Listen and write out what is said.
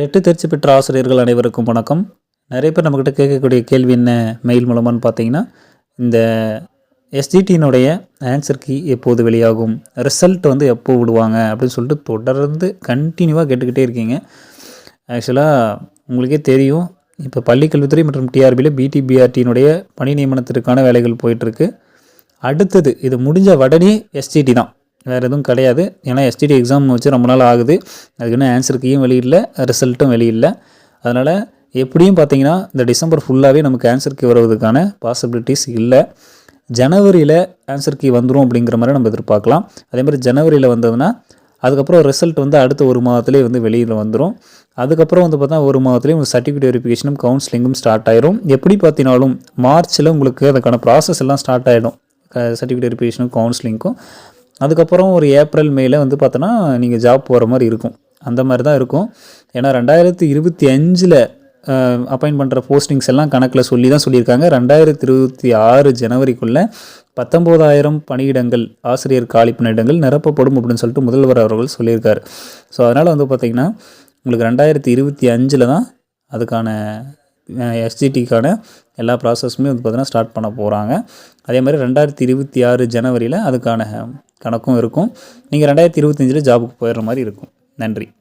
TET தேர்ச்சி பெற்ற ஆசிரியர்கள் அனைவருக்கும் வணக்கம். நிறைய பேர் நம்மக்கிட்ட கேட்கக்கூடிய கேள்வி என்ன மெயில் மூலமான்னு பார்த்தீங்கன்னா இந்த எஸ்ஜிடியினுடைய ஆன்சர் கீ எப்போது வெளியாகும் ரிசல்ட் வந்து எப்போ விடுவாங்க அப்படின்னு சொல்லிட்டு தொடர்ந்து கண்டினியூவாக கேட்டுக்கிட்டே இருக்கீங்க. ஆக்சுவலாக உங்களுக்கே தெரியும் இப்போ பள்ளிக்கல்வித்துறை மற்றும் டிஆர்பியில் பிடிபிஆர்டியினுடைய பணி நியமனத்திற்கான வேலைகள் போயிட்டுருக்கு அடுத்தது இது முடிஞ்ச உடனே எஸ்டிடி தான். வேறு எதுவும் கிடையாது. ஏன்னா எஸ்டிடி எக்ஸாம் வச்சு ரொம்ப நாள் ஆகுது. அதுக்கு இன்னும் ஆன்சர் கீயும் வெளியிடல? ரிசல்ட்டும் வெளியிடல. அதனால் எப்படியும் பார்த்தீங்கன்னா இந்த டிசம்பர் ஃபுல்லாகவே நமக்கு ஆன்சர் கீ வருவதற்கான பாசிபிலிட்டிஸ் இல்லை. ஜனவரியில் ஆன்சர் கீ வந்துடும் அப்படிங்கிற மாதிரி நம்ம எதிர்பார்க்கலாம். அதே மாதிரி ஜனவரியில் வந்ததுன்னா அதுக்கப்புறம் ரிசல்ட் வந்து அடுத்த ஒரு மாதத்துலேயே வந்து வெளியில் வந்துடும் அதுக்கப்புறம் வந்து பார்த்தா ஒரு மாதத்துலேயே உங்களுக்கு சர்டிஃபிகேட் வெரிஃபிகேஷனும் கவுன்சிலிங்கும் ஸ்டார்ட் ஆயிரும். எப்படி பார்த்தினாலும் மார்ச்சில் உங்களுக்கு அதுக்கான ப்ராசஸ் எல்லாம் ஸ்டார்ட் ஆகிடும் சர்டிஃபிகேட் வெரிஃபிகேஷனும் கவுன்சிலிங்க்கும் அதுக்கப்புறம் ஒரு ஏப்ரல் மேல வந்து பார்த்தோன்னா நீங்கள் ஜாப் போகிற மாதிரி இருக்கும். அந்த மாதிரி தான் இருக்கும். ஏன்னா ரெண்டாயிரத்தி இருபத்தி அஞ்சில் அப்பாயின் பண்ணுற போஸ்டிங்ஸ் எல்லாம் கணக்கில் சொல்லி தான் சொல்லியிருக்காங்க. ரெண்டாயிரத்தி இருபத்தி ஆறு ஜனவரிக்குள்ளே பத்தொம்போதாயிரம் பணியிடங்கள் ஆசிரியர் காலி பணியிடங்கள் நிரப்பப்படும் அப்படின்னு சொல்லிட்டு முதல்வர் அவர்கள் சொல்லியிருக்காரு. ஸோ அதனால் வந்து பார்த்திங்கன்னா உங்களுக்கு ரெண்டாயிரத்தி இருபத்தி அஞ்சில் தான் அதுக்கான எஸ்ஜிடிக்கான எல்லா ப்ராசஸுமே வந்து பார்த்திங்கன்னா ஸ்டார்ட் பண்ண போகிறாங்க அதே மாதிரி ரெண்டாயிரத்தி இருபத்தி ஆறு ஜனவரியில் அதுக்கான கணக்கும் இருக்கும். நீங்கள் ரெண்டாயிரத்தி இருபத்தஞ்சில் ஜாபுக்கு போயிடுற மாதிரி இருக்கும். நன்றி.